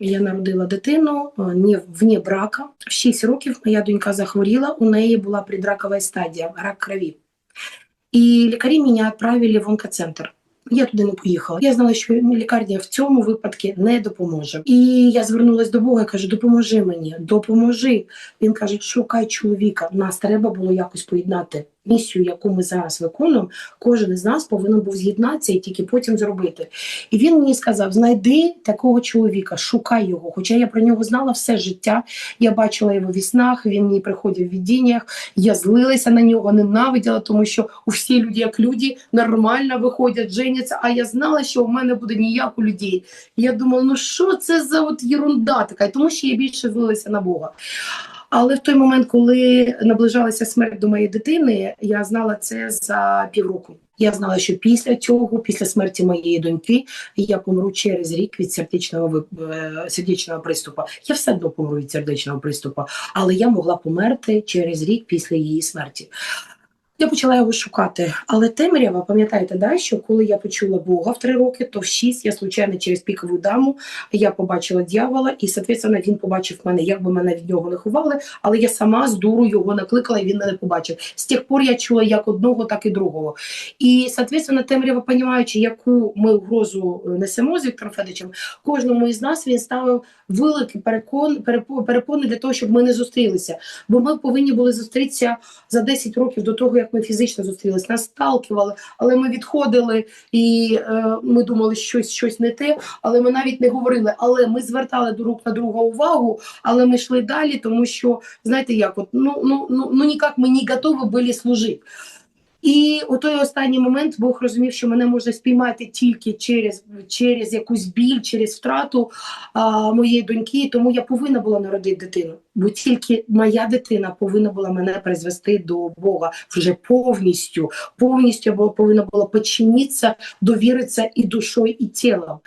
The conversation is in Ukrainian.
Я народила дитину е, не вне брака. В 6 років моя донька захворіла, у неї була предракова стадія, рак крові. І лікарі мене відправили в онкоцентр. Я туди не поїхала. Я знала, що лікарня в цьому випадку не допоможе. І я звернулася до Бога і кажу: допоможи мені, допоможи. Він каже: шукай чоловіка. Нас треба було якось поєднати. Місію, яку ми зараз виконуємо, кожен із нас повинен був з'єднатися і тільки потім зробити. І він мені сказав: знайди такого чоловіка, шукай його. Хоча я про нього знала все життя. Я бачила його в віснах, він мені приходив в відіннях. Я злилася на нього, ненавиділа, тому що у всі люди, як люди, нормально виходять, женяться. А я знала, що у мене буде ніяк у людей. Я думала, ну що це за от єрунда така? Тому що я більше злилася на Бога. Але в той момент, коли наближалася смерть до моєї дитини, я знала це за півроку. Я знала, що після цього, після смерті моєї доньки, я помру через рік від сердечного е, сердечного приступу. Я все одно помру від сердечного приступу, але я могла померти через рік після її смерті. Я почала його шукати, але темрява, пам'ятаєте, да, що коли я почула Бога в три роки, то в шість я случайно через пікову даму я побачила дьявола, і соответственно, він побачив мене, як би мене від нього не ховали, але я сама з дуру його накликала, і він мене побачив. З тих пор я чула як одного, так і другого. І соответственно, темрява, розуміючи, яку ми угрозу е, несемо з Віктором Федичем, кожному із нас він ставив великі перекон, перепони для того, щоб ми не зустрілися. Бо ми повинні були зустрітися за 10 років до того, як ми фізично зустрілись, Нас сталкували, але ми відходили і е, ми думали, що щось, щось не те, але ми навіть не говорили. Але ми звертали друг на друга увагу, але ми йшли далі, тому що знаєте, як от ну ну ну ну ніяк ми не готові були служити. І у той останній момент Бог розумів, що мене можна спіймати тільки через, через якусь біль, через втрату а, моєї доньки. Тому я повинна була народити дитину. Бо тільки моя дитина повинна була мене призвести до Бога вже повністю, повністю повинна була починитися, довіритися і душою, і тілом.